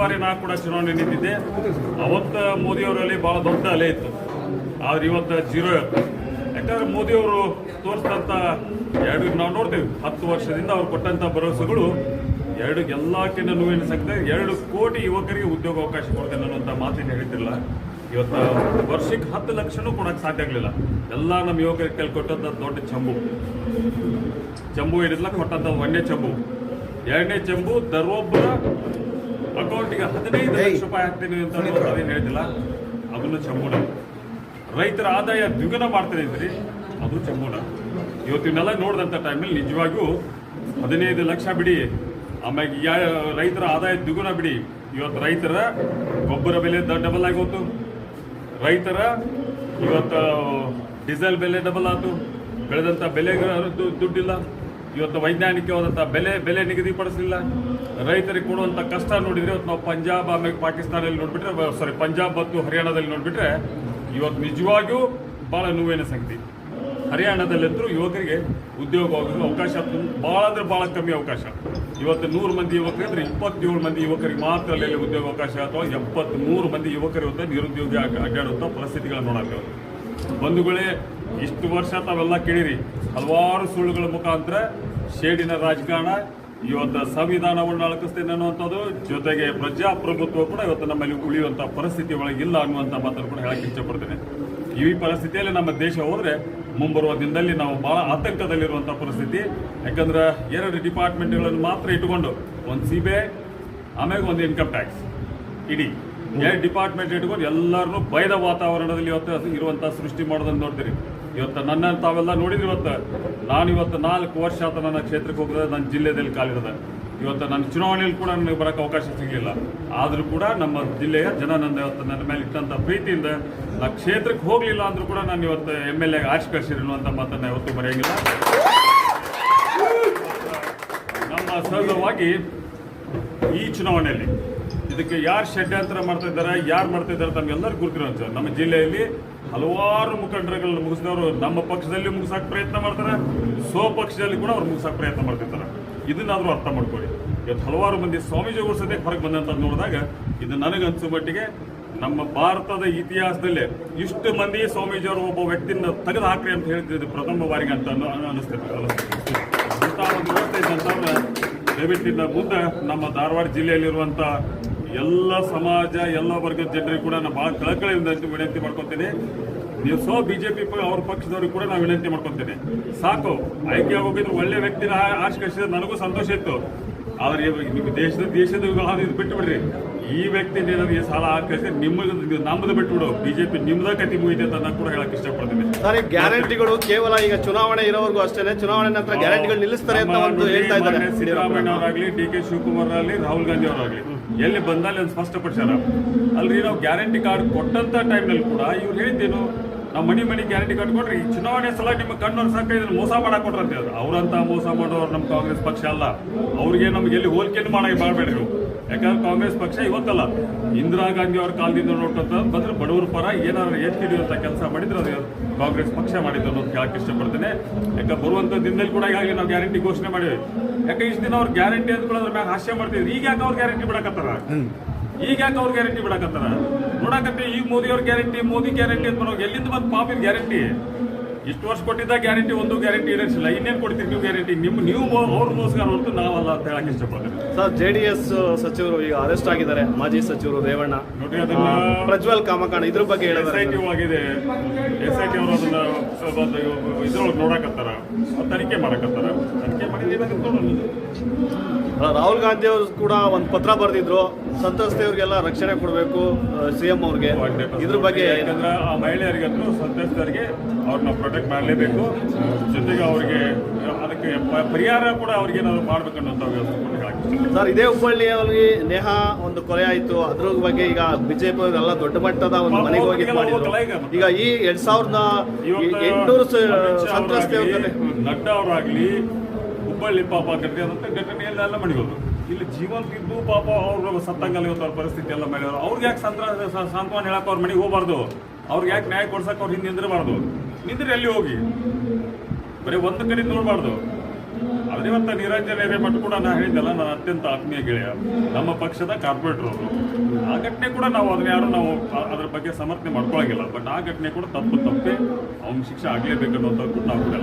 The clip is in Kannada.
ಬಾರಿ ನಾ ಕೂಡ ಚುನಾವಣೆ ನಿಂತಿದ್ದೆ. ಅವತ್ತ ಮೋದಿಯವರಲ್ಲಿ ಬಹಳ ದೊಡ್ಡ ಅಲೆ ಇತ್ತು. ಆದ್ರೆ ಇವತ್ತು ಜೀರೋ ಇತ್ತು ಯಾಕಂದ್ರೆ ಮೋದಿಯವರು ತೋರಿಸಿದಂತ ಎರಡು ನಾವು ನೋಡ್ತೇವೆ, ಹತ್ತು ವರ್ಷದಿಂದ ಅವ್ರು ಕೊಟ್ಟಂಥ ಭರವಸೆಗಳು ಎರಡು ಎಲ್ಲಕ್ಕಿಂತ ನೋವಿನ ಸಂಖ್ಯೆ ಎರಡು ಕೋಟಿ ಯುವಕರಿಗೆ ಉದ್ಯೋಗ ಅವಕಾಶ ಕೊಡ್ತೇನೆ ಅನ್ನೋಂಥ ಮಾತಿನ ಹೇಳ್ತಿಲ್ಲ ಇವತ್ತು ವರ್ಷಕ್ಕೆ ಹತ್ತು ಲಕ್ಷನೂ ಕೊಡಕ್ಕೆ ಸಾಧ್ಯ ಆಗಲಿಲ್ಲ. ಎಲ್ಲ ನಮ್ಮ ಯುವಕರಿಗೆ ಕೊಟ್ಟಂಥ ದೊಡ್ಡ ಚಂಬು. ಚಂಬು ಹಿಡಿದ್ಲ ಕೊಟ್ಟಂಥ ಒಂದೇ ಚಂಬು. ಎರಡನೇ ಚಂಬು ದರೊಬ್ಬರ ಅಕೌಂಟಿಗೆ ಹದಿನೈದು ಲಕ್ಷ ರೂಪಾಯಿ ಹಾಕ್ತೀನಿ ಅಂತ ಹೇಳ್ತಿಲ್ಲ ಅದನ್ನು ಚಂಬುನ ರೈತರ ಆದಾಯ ದ್ವಿಗುಣ ಮಾಡ್ತಾರೆ ಇದ್ರಿ ಅದು ಚಂಬುನ ಇವತ್ತಿನೆಲ್ಲ ನೋಡಿದಂಥ ಟೈಮಲ್ಲಿ ನಿಜವಾಗಿಯೂ ಹದಿನೈದು ಲಕ್ಷ ಬಿಡಿ ಆಮ್ಯಾಗ ಯಾ ರೈತರ ಆದಾಯ ದ್ವಿಗುಣ ಬಿಡಿ. ಇವತ್ತು ರೈತರ ಗೊಬ್ಬರ ಬೆಲೆ ಡಬಲ್ ಆಗೋತು. ರೈತರ ಇವತ್ತು ಡೀಸೆಲ್ ಬೆಲೆ ಡಬಲ್ ಆಯ್ತು ಬೆಳೆದಂಥ ಬೆಲೆಗೆ ದು- ದುಡ್ಡಿಲ್ಲ. ಇವತ್ತು ವೈಜ್ಞಾನಿಕವಾದಂಥ ಬೆಲೆ ಬೆಲೆ ನಿಗದಿಪಡಿಸಲಿಲ್ಲ. ರೈತರಿಗೆ ಕೊಡುವಂಥ ಕಷ್ಟ ನೋಡಿದರೆ ಇವತ್ತು ನಾವು ಪಂಜಾಬ್, ಆಮೇಲೆ ಪಾಕಿಸ್ತಾನದಲ್ಲಿ ನೋಡ್ಬಿಟ್ರೆ ಸಾರಿ ಪಂಜಾಬ್ ಮತ್ತು ಹರಿಯಾಣದಲ್ಲಿ ನೋಡ್ಬಿಟ್ರೆ ಇವತ್ತು ನಿಜವಾಗಿಯೂ ಭಾಳ ನೋವಿನ ಸಂಗತಿ. ಹರಿಯಾಣದಲ್ಲಿದ್ದರೂ ಯುವಕರಿಗೆ ಉದ್ಯೋಗ ಆಗೋದು ಅವಕಾಶ ಭಾಳ ಅಂದ್ರೆ ಭಾಳ ಕಮ್ಮಿ ಅವಕಾಶ. ಇವತ್ತು ನೂರು ಮಂದಿ ಯುವಕರಿದ್ರೆ ಇಪ್ಪತ್ತೇಳು ಮಂದಿ ಯುವಕರಿಗೆ ಮಾತ್ರ ಅಲ್ಲಿ ಉದ್ಯೋಗ ಅವಕಾಶ ಅಥವಾ ಎಪ್ಪತ್ತ್ಮೂರು ಮಂದಿ ಯುವಕರು ಇವತ್ತು ನಿರುದ್ಯೋಗಿ ಅಡ್ಡಾಡುವಂಥ ಪರಿಸ್ಥಿತಿಗಳನ್ನ ನೋಡಾಕ್ತವೆ ಬಂಧುಗಳೇ, ಇಷ್ಟು ವರ್ಷ ತಾವೆಲ್ಲ ಕೇಳಿರಿ, ಹಲವಾರು ಸುಳ್ಳುಗಳ ಮುಖಾಂತರ ಶೇಡಿನ ರಾಜಕಾರಣ, ಇವತ್ತು ಸಂವಿಧಾನವನ್ನು ಅಳಕಿಸ್ತೇನೆ ಅನ್ನುವಂಥದ್ದು, ಜೊತೆಗೆ ಪ್ರಜಾಪ್ರಭುತ್ವ ಕೂಡ ಇವತ್ತು ನಮ್ಮಲ್ಲಿ ಉಳಿಯುವಂಥ ಪರಿಸ್ಥಿತಿ ಒಳಗಿಲ್ಲ ಅನ್ನುವಂಥ ಮಾತನ್ನು ಕೂಡ ಹೇಳಕ್ಕೆ ಇಷ್ಟಪಡ್ತೇನೆ. ಈ ಪರಿಸ್ಥಿತಿಯಲ್ಲಿ ನಮ್ಮ ದೇಶ ಹೋದರೆ ಮುಂಬರುವ ದಿನದಲ್ಲಿ ನಾವು ಭಾಳ ಆತಂಕದಲ್ಲಿರುವಂಥ ಪರಿಸ್ಥಿತಿ. ಯಾಕಂದ್ರೆ ಎರಡು ಡಿಪಾರ್ಟ್ಮೆಂಟ್ಗಳನ್ನು ಮಾತ್ರ ಇಟ್ಟುಕೊಂಡು, ಒಂದು ಸಿ ಬಿ ಆಮೇಲೆ ಒಂದು ಇನ್ಕಮ್ ಟ್ಯಾಕ್ಸ್ ಇಡೀ ಎರಡು ಡಿಪಾರ್ಟ್ಮೆಂಟ್ ಇಟ್ಕೊಂಡು ಎಲ್ಲರನ್ನೂ ಭಯದ ವಾತಾವರಣದಲ್ಲಿ ಇವತ್ತು ಇರುವಂಥ ಸೃಷ್ಟಿ ಮಾಡೋದನ್ನು ನೋಡ್ತೀರಿ. ಇವತ್ತು ನನ್ನ ತಾವೆಲ್ಲ ನೋಡಿದ್ರಿ ಇವತ್ತು ನಾನು ಇವತ್ತು ನಾಲ್ಕು ವರ್ಷ ಆತ ನನ್ನ ಕ್ಷೇತ್ರಕ್ಕೆ ಹೋಗಿದ್ರೆ ನನ್ನ ಜಿಲ್ಲೆದಲ್ಲಿ ಕಾಲಿರದ ಇವತ್ತು ನನ್ನ ಚುನಾವಣೆಯಲ್ಲಿ ಕೂಡ ನನಗೆ ಬರೋಕ್ಕೆ ಅವಕಾಶ ಸಿಗಲಿಲ್ಲ. ಆದರೂ ಕೂಡ ನಮ್ಮ ಜಿಲ್ಲೆಯ ಜನ ನನ್ನ ಇವತ್ತು ನನ್ನ ಮೇಲೆ ಇಟ್ಟಂಥ ಪ್ರೀತಿಯಿಂದ ನಾ ಕ್ಷೇತ್ರಕ್ಕೆ ಹೋಗಲಿಲ್ಲ ಅಂದರೂ ಕೂಡ ನಾನು ಇವತ್ತು ಎಂ ಎಲ್ ಎ ಕಳಿಸಿರಲು ಅಂತ ಮಾತನ್ನು ಇವತ್ತು ಬರೆಯಂಗಿಲ್ಲ. ನಮ್ಮ ಸಹಜವಾಗಿ ಈ ಚುನಾವಣೆಯಲ್ಲಿ ಇದಕ್ಕೆ ಯಾರು ಷಡ್ಯಂತರ ಮಾಡ್ತಾ ಇದ್ದಾರೆ ಯಾರು ಮಾಡ್ತಾ ಇದ್ದಾರೆ ತಮ್ಗೆಲ್ಲರಿಗೂ ಸರ್. ನಮ್ಮ ಜಿಲ್ಲೆಯಲ್ಲಿ ಹಲವಾರು ಮುಖಂಡರುಗಳನ್ನ ಮುಗಿಸಿದವರು ನಮ್ಮ ಪಕ್ಷದಲ್ಲಿ ಮುಗಿಸೋಕೆ ಪ್ರಯತ್ನ ಮಾಡ್ತಾರೆ ಸೋ ಪಕ್ಷದಲ್ಲಿ ಕೂಡ ಅವ್ರು ಮುಗಿಸೋಕೆ ಪ್ರಯತ್ನ ಮಾಡ್ತಿರ್ತಾರೆ. ಇದನ್ನಾದರೂ ಅರ್ಥ ಮಾಡ್ಕೊಳ್ಳಿ. ಇವತ್ತು ಹಲವಾರು ಮಂದಿ ಸ್ವಾಮೀಜಿಗಳು ಸದ್ಯಕ್ಕೆ ಹೊರಗೆ ಬಂದಂತ ನೋಡಿದಾಗ ಇದು ನನಗನ್ಸೋ ಮಟ್ಟಿಗೆ ನಮ್ಮ ಭಾರತದ ಇತಿಹಾಸದಲ್ಲೇ ಇಷ್ಟು ಮಂದಿ ಸ್ವಾಮೀಜಿಯವರು ಒಬ್ಬ ವ್ಯಕ್ತಿನ ತೆಗೆದು ಹಾಕ್ರಿ ಅಂತ ಹೇಳ್ತಿದ್ದು ಪ್ರಥಮ ಬಾರಿಗೆ ಅಂತ ಅನ್ನೋ ಅಂತ ಒಂದು ವ್ಯವಸ್ಥೆ ಮುಂದೆ ನಮ್ಮ ಧಾರವಾಡ ಜಿಲ್ಲೆಯಲ್ಲಿರುವಂಥ ಎಲ್ಲ ಸಮಾಜ, ಎಲ್ಲ ವರ್ಗದ ಜನರಿಗೆ ಕೂಡ ನಾನು ಭಾಳ ಕಳಕಳಿಯಿಂದ ವಿನಂತಿ ಮಾಡ್ಕೊತೀನಿ. ನೀವು ಸೋ ಬಿ ಜೆ ಪಿ ಅವ್ರ ಪಕ್ಷದವ್ರಿಗೆ ಕೂಡ ನಾನು ವಿನಂತಿ ಮಾಡ್ಕೊತೀನಿ. ಸಾಕು ಆಯ್ಕೆ ಹೋಗಿದ್ರು ಒಳ್ಳೆ ವ್ಯಕ್ತಿನ ಆಶ್ಕರಿಸಿದ್ರೆ ನನಗೂ ಸಂತೋಷ ಇತ್ತು. ಆದ್ರೆ ನಿಮ್ಗೆ ನಿಮ್ಮ ದೇಶದ ದೇಶದ ಇದು ಬಿಟ್ಟು ಬಿಡ್ರಿ ಈ ವ್ಯಕ್ತಿ ಏನಾದ್ರೂ ಈ ಸಾಲ ಹಾಕಿದ್ರೆ ನಿಮ್ಮದು ನಮ್ಮದು ಬಿಟ್ಬಿಡು. ಬಿಜೆಪಿ ನಿಮ್ದ ಕತಿ ಮುಗಿದೆ ಅಂತ ನಾನು ಕೂಡ ಹೇಳಕ್ ಇಷ್ಟಪಡ್ತೀನಿ. ಸರ್ ಈ ಗ್ಯಾರಂಟಿಗಳು ಕೇವಲ ಈಗ ಚುನಾವಣೆ ಇರೋವರೆಗೂ ಅಷ್ಟೇ ಚುನಾವಣೆ ನಂತರ ಗ್ಯಾರಂಟಿಗಳು ನಿಲ್ಲಿಸ್ತಾರೆ ಅಂತ ಒಂದು ಹೇಳ್ತಾ ಇದ್ದಾರೆ. ಸಿದ್ದರಾಮಯ್ಯ ಅವರಾಗ್ಲಿ ಡಿ ಕೆ ಶಿವಕುಮಾರ್ ಆಗಲಿ ರಾಹುಲ್ ಗಾಂಧಿ ಅವರಾಗ್ಲಿ. ಎಲ್ಲಿ ಬಂದಲ್ಲಿ ಒಂದು ಸ್ಪಷ್ಟಪಡಿಸ್ಯಾರ ಅಲ್ರಿ ನಾವು ಗ್ಯಾರಂಟಿ ಕಾರ್ಡ್ ಕೊಟ್ಟಂತ ಟೈಮ್ನಲ್ಲಿ ಕೂಡ ಇವ್ರು ಹೇಳಿದ್ದೇನು? ನಾವು ಮನಿ ಮನಿ ಗ್ಯಾರಂಟಿ ಕಾರ್ಡ್ ಕೊಟ್ರಿ ಈ ಚುನಾವಣೆ ಸಲ ನಿಮ್ಮ ಕಣ್ಣವ್ರು ಸಾಕ ಇದನ್ನು ಮೋಸ ಅಂತ ಹೇಳಿದ್ರು ಅವ್ರಂತ ಮೋಸ ಮಾಡೋರು ನಮ್ಮ ಕಾಂಗ್ರೆಸ್ ಪಕ್ಷ ಅಲ್ಲ. ಅವ್ರಿಗೆ ನಮ್ಗೆ ಎಲ್ಲಿ ಹೋಲಿಕೆಯನ್ನು ಮಾಡಕ್ಕೆ ಮಾಡಬೇಡ್ರಿ ನೀವು ಯಾಕಂದ್ರೆ ಕಾಂಗ್ರೆಸ್ ಪಕ್ಷ ಇವತ್ತಲ್ಲ ಇಂದಿರಾ ಗಾಂಧಿ ಅವ್ರ ಕಾಲದಿಂದ ನೋಡ್ಕೊಂತ ಬಂದ್ರೆ ಬಡವರ ಪರ ಏನಾದ್ರು ಎತ್ತಿ ಅಂತ ಕೆಲಸ ಮಾಡಿದ್ರೆ ಅದು ಕಾಂಗ್ರೆಸ್ ಪಕ್ಷ ಮಾಡಿದ್ದು ಅನ್ನೋದು ಯಾಕೆ ಇಷ್ಟಪಡ್ತೇನೆ? ಯಾಕೆ ಬರುವಂತ ದಿನದಲ್ಲಿ ಕೂಡ ಈಗಾಗಲೇ ನಾವು ಗ್ಯಾರಂಟಿ ಘೋಷಣೆ ಮಾಡಿದ್ವಿ. ಯಾಕೆ ಇಷ್ಟು ದಿನ ಅವ್ರು ಗ್ಯಾರಂಟಿ ಅಂದ್ಕೊಳ್ಳೋದ್ರ ಮ್ಯಾಗ ಹಾಸ್ಯ ಮಾಡ್ತಿದ್ರು ಈಗ ಯಾಕೆ ಅವ್ರು ಗ್ಯಾರಂಟಿ ಬಿಡಕತ್ತಾರ? ಈಗ ಯಾಕೆ ಅವ್ರು ಗ್ಯಾರಂಟಿ ಬಿಡಕತ್ತಾರ? ನೋಡಕತ್ತೆ ಈಗ ಮೋದಿ ಅವ್ರ ಗ್ಯಾರಂಟಿ ಮೋದಿ ಗ್ಯಾರಂಟಿ ಅಂತ ಬರೋ ಎಲ್ಲಿಂದ ಬಂದು ಪಾಪಿನ ಗ್ಯಾರಂಟಿ? ಇಷ್ಟು ವರ್ಷ ಕೊಟ್ಟಿದ್ದ ಗ್ಯಾರಂಟಿ ಒಂದು ಗ್ಯಾರಂಟಿ ಇರಿಸಿಲ್ಲ. ಇನ್ನೇನು ಕೊಡ್ತೀರಿ ನೀವು ಗ್ಯಾರಂಟಿ? ನಿಮ್ಮ ನೀವು ಅವ್ರ ಮೋಸ್ಗಾರ ಹೊರತು ನಾವಲ್ಲ ಅಂತ ಹೇಳಕ್ಕೆ ಇಷ್ಟಪಡ್ತೀವಿ ಸರ್ ಜೆ ಡಿ ಎಸ್ ಸಚಿವರು ಈಗ ಅರೆಸ್ಟ್ ಆಗಿದ್ದಾರೆ. ಮಾಜಿ ಸಚಿವರು ರೇವಣ್ಣ. ನೋಡಿ ಅದನ್ನ ಪ್ರಜ್ವಲ್ ಕಾಮಕಾಣ ಇದ್ರ ಬಗ್ಗೆ ಎಸ್ ಹೇಳಿದ್ದಾರೆ ಐ ಟಿ ಆಗಿದೆ ಎಸ್ ಐ ಟಿ ಅವರು ಅದನ್ನ ಇದ್ರೊಳಗೆ ನೋಡಕತ್ತಾರ. ತನಿಖೆ ಮಾಡಕತ್ತಾರ. ತನಿಖೆ ಮಾಡಿದ್ರೆ ರಾಹುಲ್ ಗಾಂಧಿ ಅವರು ಕೂಡ ಒಂದು ಪತ್ರ ಬರೆದಿದ್ರು. ಸಂತ್ರಸ್ತೆಯವ್ರಿಗೆಲ್ಲ ರಕ್ಷಣೆ ಕೊಡಬೇಕು ಸಿ ಎಂ ಅವ್ರಿಗೆ. ಇದ್ರ ಬಗ್ಗೆ? ಯಾಕಂದ್ರೆ ಆ ಮಹಿಳೆಯರಿಗಂತೂ ಸಂತ್ರಸ್ತರಿಗೆ ಅವ್ರನ್ನ ಪ್ರೊಟೆಕ್ಟ್ ಮಾಡಲೇಬೇಕು. ಜೊತೆಗೆ ಅವ್ರಿಗೆ ಅದಕ್ಕೆ ಪರಿಹಾರ ಕೂಡ ಅವ್ರಿಗೆ ಏನಾದ್ರು ಮಾಡ್ಬೇಕು ಅನ್ನೋಂಥ. ಸರ್ ಇದೇ ಹುಬ್ಬಳ್ಳಿಯಲ್ಲಿ ನೇಹಾ ಒಂದು ಕೊಲೆ ಆಯ್ತು. ಅದ್ರ ಬಗ್ಗೆ ಈಗ ಬಿಜೆಪಿ ಅವರೆಲ್ಲ ದೊಡ್ಡ ಮಟ್ಟದ ಒಂದು ಮನೆಗೆ ಹೋಗಿ ಮಾಡಿದ್ರು ಈಗ ಈ ಎರಡ್ ಸಾವಿರದ ಎಂಟುನೂರು ಅಮಿತ್ ಶಾ ಸಂತ್ರಸ್ತೆಯವ್ರ ಅವರಾಗ್ಲಿ, ಜೊತೆ. ನಡ್ಡಾ ಅವರಾಗ್ಲಿ ಹುಬ್ಬಳ್ಳಿ ಪಾಪ ಘಟನೆ ಆದಂತ ಘಟನೆಯಲ್ಲೆಲ್ಲ ಮಡಿಗೋದು ಇಲ್ಲಿ ಜೀವಂತಿದ್ದು ಪಾಪ ಅವ್ರು ಸತ್ತಂಗಲ್ಲ ಇವತ್ತು ಅವ್ರ ಪರಿಸ್ಥಿತಿ ಎಲ್ಲ ಮಾಡ್ಯಾರ ಅವ್ರಿಗೆ ಯಾಕೆ ಸಂತ್ರ ಸಾಂತ್ವನ ಹೇಳಕ್ ಅವ್ರ ಮನೆಗೆ ಹೋಗ್ಬಾರ್ದು? ಅವ್ರಿಗೆ ಯಾಕೆ ನ್ಯಾಯ ಕೊಡ್ಸಕ್ ಅವ್ರು ಹಿಂದೆ ನಿಂದಿರಬಾರ್ದು? ನಿಂದ್ರೆ ಎಲ್ಲಿ ಹೋಗಿ? ಬರೀ ಒಂದು ಕಡೆ ನೋಡಬಾರ್ದು. ಅದೇ ಮತ್ತು ನಿರಂಜನ ಹಿರೇಮಠ ಕೂಡ ನಾ ಹೇಳಿದ್ದಲ್ಲ ನನ್ನ ಅತ್ಯಂತ ಆತ್ಮೀಯ ಗೆಳೆಯ, ನಮ್ಮ ಪಕ್ಷದ ಕಾರ್ಪೊರೇಟರ್ ಅವರು. ಆ ಘಟನೆ ಕೂಡ ನಾವು ಅದನ್ನ ಯಾರು ನಾವು ಅದ್ರ ಬಗ್ಗೆ ಸಮರ್ಥನೆ ಮಾಡ್ಕೊಳಂಗಿಲ್ಲ. ಬಟ್ ಆ ಘಟನೆ ಕೂಡ ತಪ್ಪು ತಪ್ಪೇ ಅವ್ನ ಶಿಕ್ಷೆ ಆಗ್ಲೇಬೇಕು ಕೂಡ ನಾವು ಕೂಡ